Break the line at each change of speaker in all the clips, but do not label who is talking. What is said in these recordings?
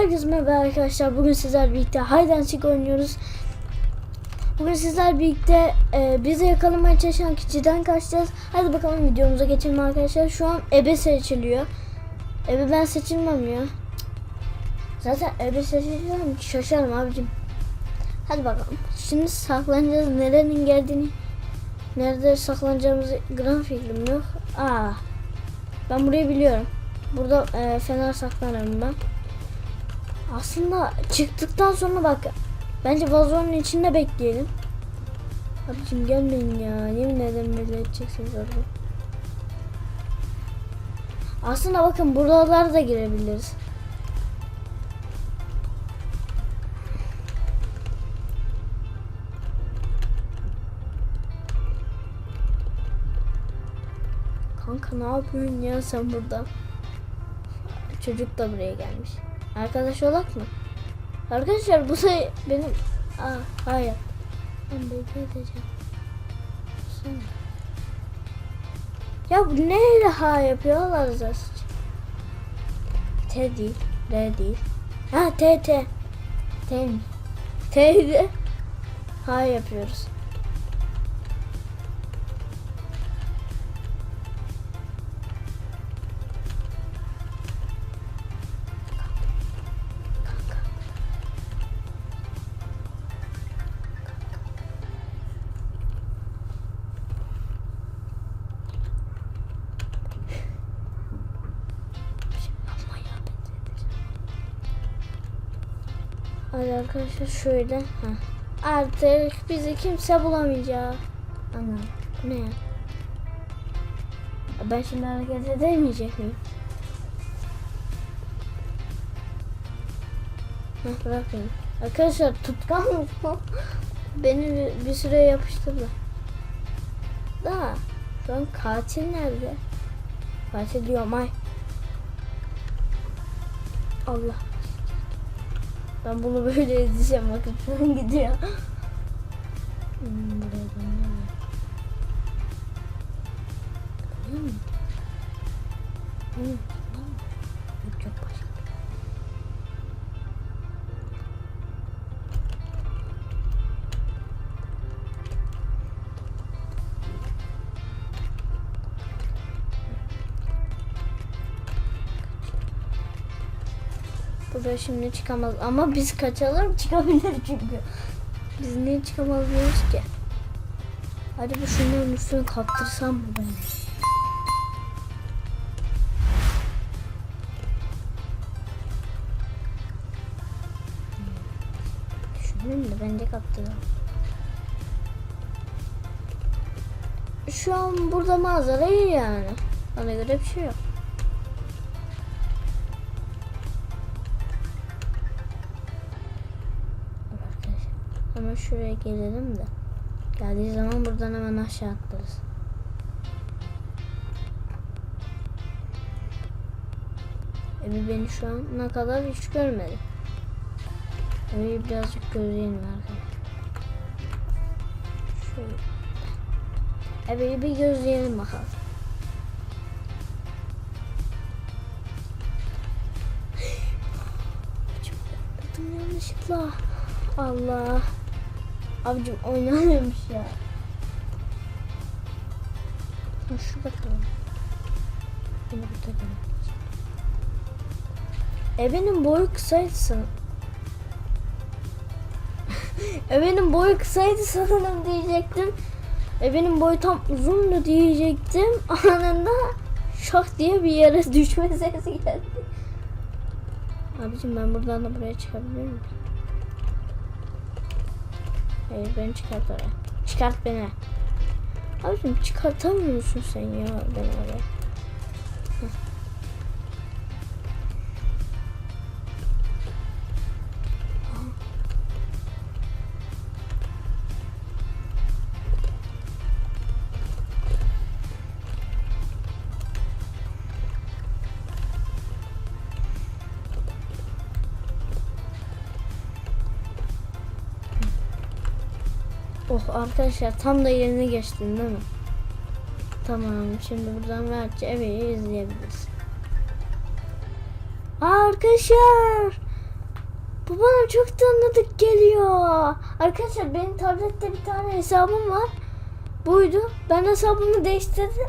Herkese merhaba arkadaşlar. Bugün sizler birlikte Hide and Seek oynuyoruz. Bugün sizler birlikte e, bizi yakalamaya çalışan kişiden kaçacağız. Hadi bakalım videomuza geçelim arkadaşlar. Şu an ebe seçiliyor. Ebe ben seçilmem ya. Zaten ebe seçiliyorum. Şaşarım abicim. Hadi bakalım. Şimdi saklanacağız. Nerenin geldiğini nerede saklanacağımızı gram fikrim yok. Aa. Ben burayı biliyorum. Burada e, fener saklanırım ben. Aslında çıktıktan sonra bak bence vazonun içinde bekleyelim. Abicim gelmeyin ya. Yemin ederim belli edeceksiniz orada. Aslında bakın buralara da girebiliriz. Kanka ne yapıyorsun ya sen burada? Çocuk da buraya gelmiş. Arkadaş olak mı? Arkadaşlar bu say benim... Aa, hayır. Ben belli edeceğim. Sonra. Ya bu neyle ha yapıyorlar zaten? T değil. R değil. Ha T T. T mi? T'de ha yapıyoruz. Hadi arkadaşlar şöyle. Heh. Artık bizi kimse bulamayacak. Ana ne? Ben şimdi hareket edemeyecek miyim? Heh, beni. Arkadaşlar tutkan? Beni bir süre yapıştırdı. Da şu an katil nerede? Katil diyorum ay. Allah. Ben bunu böyle edeceğim bakın şu an gidiyor. Hmm, buraya dönüyor. Görüyor musun? Hmm, tamam. Yok yok başka. Burada şimdi çıkamaz ama biz kaçalım çıkabilir çünkü. Biz niye çıkamazmıyoruz ki? Hadi bu şunların üstünü kaptırsam mı ben? Düşündüm de bence kaptıralım. Şu an burada manzara iyi yani. Bana göre bir şey yok. Hemen şuraya gelelim de. Geldiği zaman buradan hemen aşağı atlarız. Ebi beni şu ana kadar hiç görmedi. Ebi'yi birazcık gözleyelim arkadaşlar. Şöyle. Ebi'yi bir gözleyelim bakalım. Yaptım yanlışlıkla. Allah. Abicim oynamıyormuş ya. Şurada kalalım. Beni burada göremeyecek. Ebenin boyu kısaydı Ebenin boyu kısaydı sanırım diyecektim. Ebenin boyu tam uzundu diyecektim. Anında şok diye bir yere düşme sesi geldi. Abicim ben buradan da buraya çıkabilir miyim? Hayır beni çıkart oraya. Çıkart beni. Abicim çıkartamıyorsun sen ya beni oraya. Oh arkadaşlar tam da yerine geçtin değil mi? Tamam şimdi buradan Mertçe evi izleyebiliriz. Aa, arkadaşlar Bu bana çok tanıdık geliyor. Arkadaşlar benim tablette bir tane hesabım var. Buydu. Ben hesabımı değiştirdim.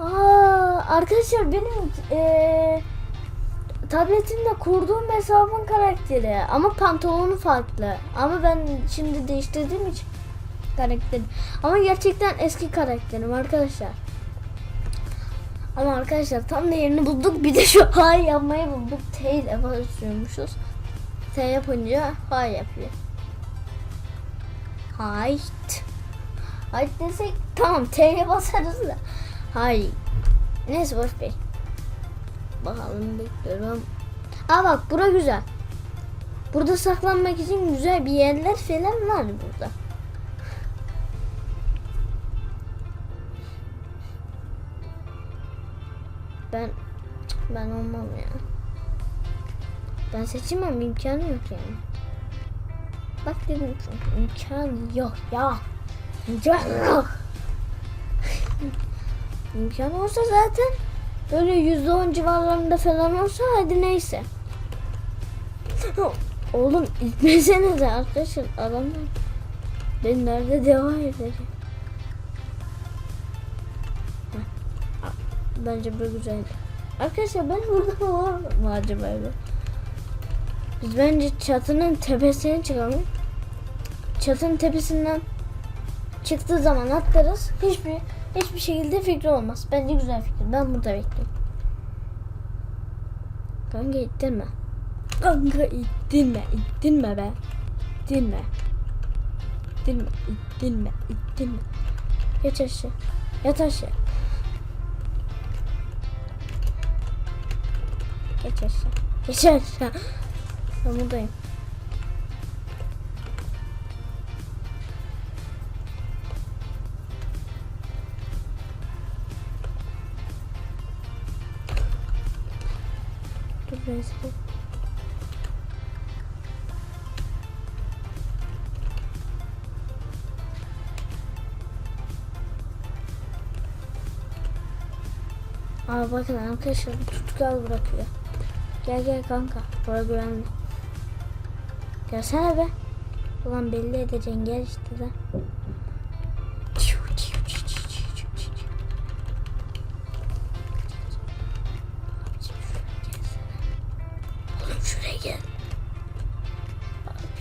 Aa, arkadaşlar benim eee tabletimde kurduğum hesabın karakteri ama pantolonu farklı. Ama ben şimdi değiştirdiğim için karakterim. Ama gerçekten eski karakterim arkadaşlar. Ama arkadaşlar tam da yerini bulduk. Bir de şu hay yapmayı bulduk. T ile basıyormuşuz. T yapınca hay yapıyor. Hayt. Hayt desek tamam T'ye basarız da. Hay. Neyse boş ver. Bakalım bekliyorum. Aa bak bura güzel. Burada saklanmak için güzel bir yerler falan var burada. Ben ben olmam ya. Ben seçemem imkanı yok yani. Bak dedim imkanı yok ya. İmkanı yok. İmkanı olsa zaten böyle yüzde on civarlarında falan olsa hadi neyse. Oğlum itmesenize arkadaşlar adamlar. Ben nerede devam? Heh. Bence bu güzel. Arkadaşlar ben burada var mı acaba? Biz bence çatının tepesine çıkalım. Çatının tepesinden çıktığı zaman atlarız. Hiçbir hiçbir şekilde fikri olmaz. Bence güzel fikir. Ben burada bekliyorum. Kanka ittirme. Kanka ittirme. ittirme be. İttirme. İttirme. İttirme. İttirme. Geç aşağı. Yat aşağı. Geç aşağı. Geç aşağı. Ben buradayım. Seni. Aa bakın arkadaşlar tutkal bırakıyor. Gel gel kanka. Bura güvenli. Gelsene be. Ulan belli edeceksin gel işte de.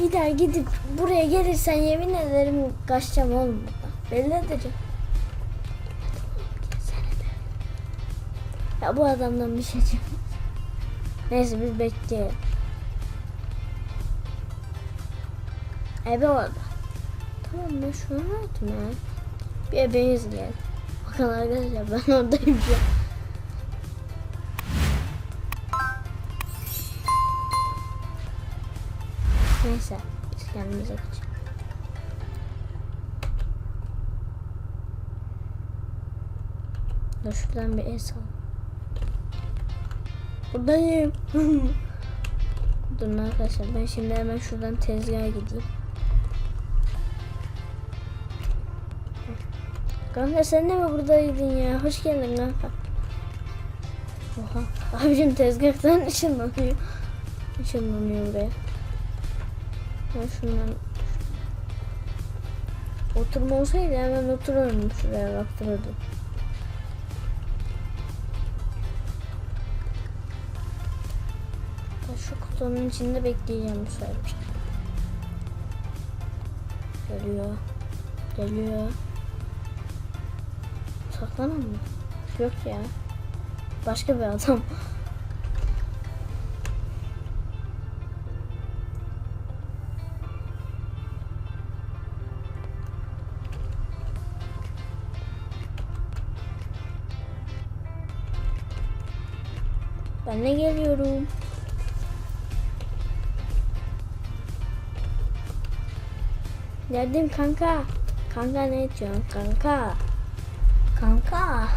Bir daha gidip buraya gelirsen yemin ederim kaçacağım oğlum buradan. Belli edeceğim. Ya bu adamdan bir şey çıkmaz. Neyse biz bekleyelim. Ebe orada. Tamam ben şunu ya. Bir ebeğiz gel. Bakın arkadaşlar ben oradayım ya. Kendimize kaçalım. Dur şuradan bir el sal. Buradayım. Durun arkadaşlar ben şimdi hemen şuradan tezgaha gideyim. Kanka sen de mi buradaydın ya? Hoş geldin kanka. Oha. Abicim tezgahtan ışınlanıyor. Işınlanıyor buraya. Ben şundan Oturma olsaydı hemen otururdum şuraya baktırırdım. Şu kutunun içinde bekleyeceğim bu sefer. Geliyor. Geliyor. Saklanan mı? Yok ya. Başka bir adam. De geliyorum. Geldim kanka. Kanka ne diyorsun kanka? Kanka.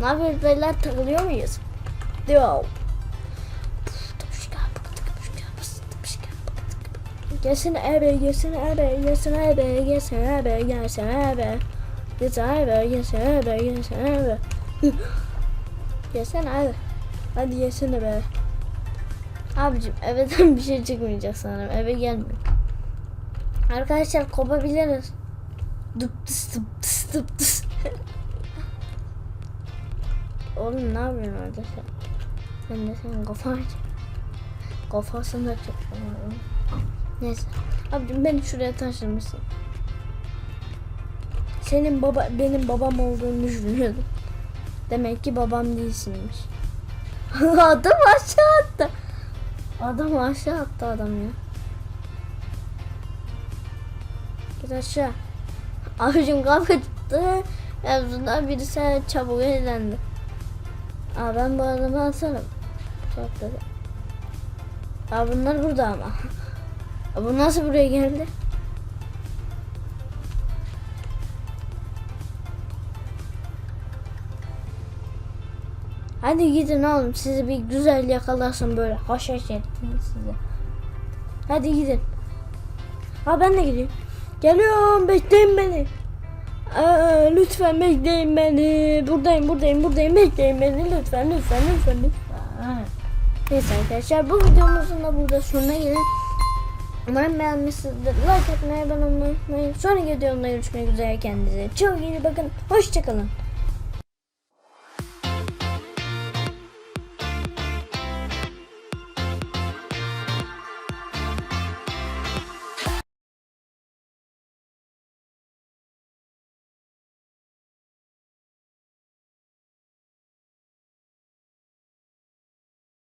Ne yapıyoruz beyler takılıyor muyuz? Diyor. Gelsene ebe, gelsene ebe, gelsene ebe, gelsene ebe, gelsene ebe. Gelsene ebe, gelsene ebe, gelsene ebe. Gelsene ebe. Hadi yesene be. Abicim evden bir şey çıkmayacak sanırım. Eve gelmiyor. Arkadaşlar kopabiliriz. Dıp tıs dıp tıs dıp tıs. Oğlum ne yapıyorsun orada sen? Ben de senin kafan Kafasını çok Neyse. Abicim beni şuraya taşımışsın. Senin baba benim babam olduğunu düşünüyordum. Demek ki babam değilsinmiş. adam aşağı attı. Adam aşağı attı adam ya. Git aşağı. Abicim kavga çıktı. Mevzudan birisi çabuk eğlendi. Aa ben bu adamı atarım. Çok dedi. Aa bunlar burada ama. Aa, bu nasıl buraya geldi? Hadi gidin oğlum sizi bir güzel yakalasın böyle haşhaş ettiniz size. Hadi gidin. Ha ben de gideyim. Geliyorum bekleyin beni. Aa, lütfen bekleyin beni. Buradayım buradayım buradayım bekleyin beni lütfen lütfen lütfen lütfen. Neyse arkadaşlar bu videomuzun da burada sonuna gelin. Umarım beğenmişsinizdir. Like atmayı, abone unutmayın. Sonraki videomda görüşmek üzere kendinize. Çok iyi bakın. Hoşçakalın.